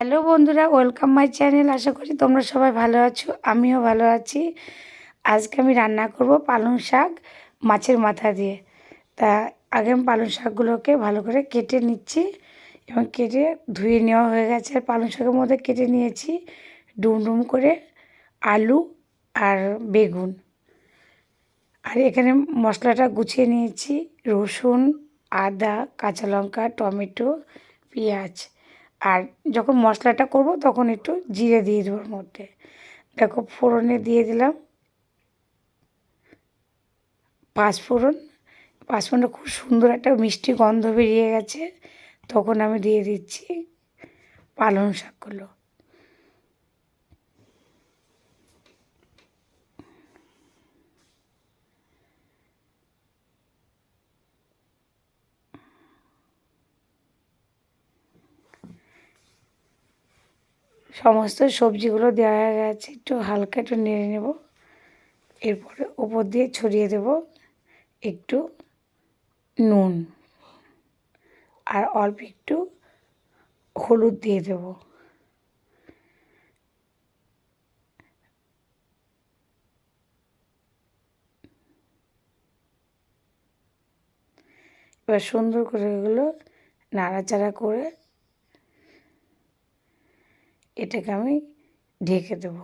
Hello বন্ধুরা, welcome my channel. আশা করি তোমরা সবাই ভালো আছো, আমিও ভালো আছি। আজকে আমি রান্না করব পালং শাক মাছের মাথা দিয়ে। তা আগে আমি পালং শাকগুলোকে ভালো করে কেটে নিচ্ছি এবং কেটে ধুয়ে নেওয়া হয়ে গেছে। আর পালং শাকের মধ্যে কেটে নিয়েছি ডুম ডুম করে আলু আর বেগুন। আর এখানে মশলাটা গুছিয়ে নিয়েছি, রসুন, আদা, কাঁচা লঙ্কা, টমেটো, পেঁয়াজ। আর যখন মশলাটা করব তখন একটু জিরে দিয়ে দেবো মধ্যে। দেখো ফোড়নে দিয়ে দিলাম। পাঁচফোড়ন পাঁচফোড়নটা খুব সুন্দর একটা মিষ্টি গন্ধ বেরিয়ে গেছে। তখন আমি দিয়ে দিচ্ছি পালং শাকগুলো সমস্ত সবজিগুলো দেওয়া হয়ে গেছে। একটু হালকা একটু নেড়ে নেব। এরপরে ওপর দিয়ে ছড়িয়ে দেব একটু নুন। আর অল্প একটু হলুদ দিয়ে দেব। এবার সুন্দর করে এগুলো নাড়াচাড়া করে এটাকে আমি ঢেকে দেব।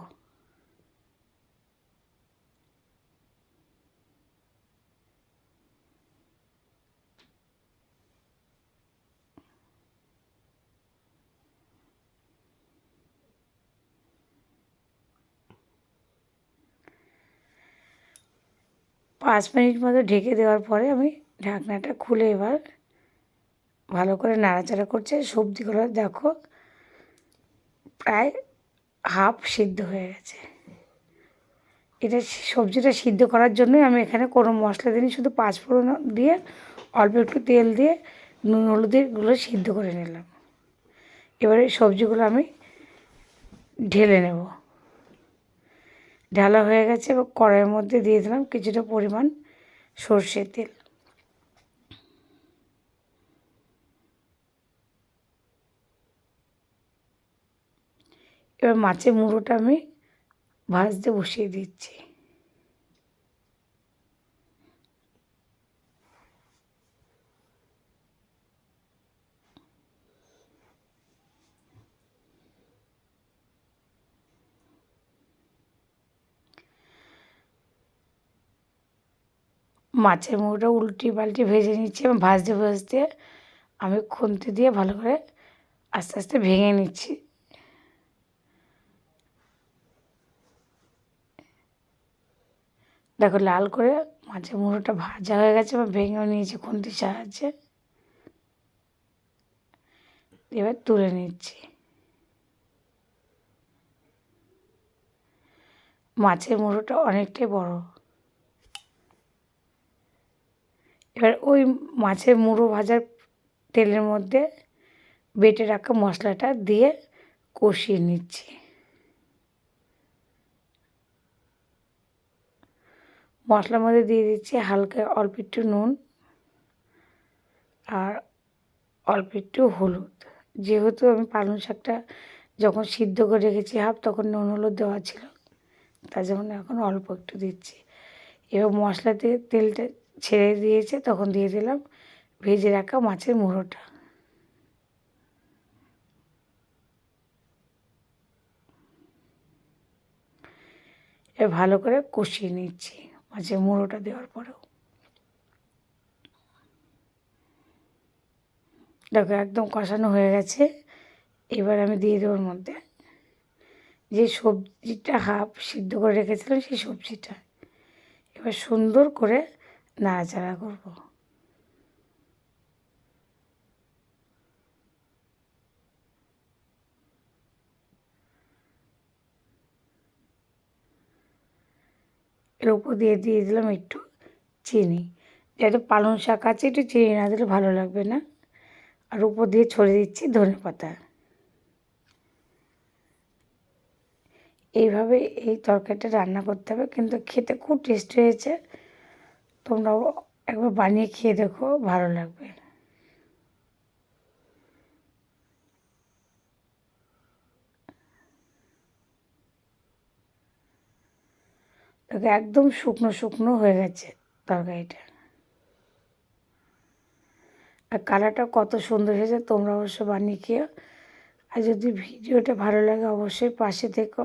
পাঁচ মিনিট মতো ঢেকে দেওয়ার পরে আমি ঢাকনাটা খুলে এবার ভালো করে নাড়াচাড়া করছে। সবজিগুলো দেখো প্রায় হাফ সিদ্ধ হয়ে গেছে। এটা সবজিটা সিদ্ধ করার জন্যই আমি এখানে কোনো মশলা দিইনি, শুধু পাঁচফোড়ন দিয়ে, অল্প একটু তেল দিয়ে, নুন হলুদেরগুলো সিদ্ধ করে নিলাম। এবারে সবজিগুলো আমি ঢেলে নেব। ঢালা হয়ে গেছে, এবার কড়াইয়ের মধ্যে দিয়ে দিলাম কিছুটা পরিমাণ সর্ষের তেল। এবার মাছের মুড়োটা আমি ভাজতে বসিয়ে দিচ্ছি। মাছের মুড়োটা উল্টি পাল্টি ভেজে নিচ্ছি এবং ভাজতে ভাজতে আমি খুন্তি দিয়ে ভালো করে আস্তে আস্তে ভেঙে নিচ্ছি। দেখো লাল করে মাছের মুড়োটা ভাজা হয়ে গেছে বা ভেঙেও নিয়েছি খুন্তির সাহায্যে। এবার তুলে নিচ্ছি। মাছের মুড়োটা অনেকটাই বড়। এবার ওই মাছের মুড়ো ভাজার তেলের মধ্যে বেটে রাখা মশলাটা দিয়ে কষিয়ে নিচ্ছি। মশলার মধ্যে দিয়ে দিচ্ছি হালকা অল্প একটু নুন আর অল্প একটু হলুদ। যেহেতু আমি পালং শাকটা যখন সিদ্ধ করে রেখেছি হাফ, তখন নুন হলুদ দেওয়া ছিল, তার জন্য এখন অল্প একটু দিচ্ছি। এবার মশলা দিয়ে তেলটা ছেড়ে দিয়েছে, তখন দিয়ে দিলাম ভেজে রাখা মাছের মুড়োটা। ভালো করে কষিয়ে নিচ্ছি। মাছের মুড়োটা দেওয়ার পরেও। দেখো, একদম কষানো হয়ে গেছে। এবার আমি দিয়ে দেওয়ার মধ্যে যে সবজিটা হাফ সিদ্ধ করে রেখেছিলাম, সেই সবজিটা। এবার সুন্দর করে নাড়াচাড়া করব। এর উপর দিয়ে দিয়ে দিলাম একটু চিনি। যাতে পালং শাক আছে, একটু চিনি না দিলে ভালো লাগবে না। আর উপর দিয়ে ছড়িয়ে দিচ্ছি ধনে পাতা। এইভাবে এই তরকারিটা রান্না করতে হবে, কিন্তু খেতে খুব টেস্ট হয়েছে। তোমরাও একবার বানিয়ে খেয়ে দেখো, ভালো লাগবে। দেখো একদম শুকনো শুকনো হয়ে গেছে তরকারিটা। আর কালারটা কত সুন্দর হয়েছে, তোমরা অবশ্য বানিয়ে খেয়ে আর যদি ভিডিওটা ভালো লাগে, অবশ্যই পাশে থেকো।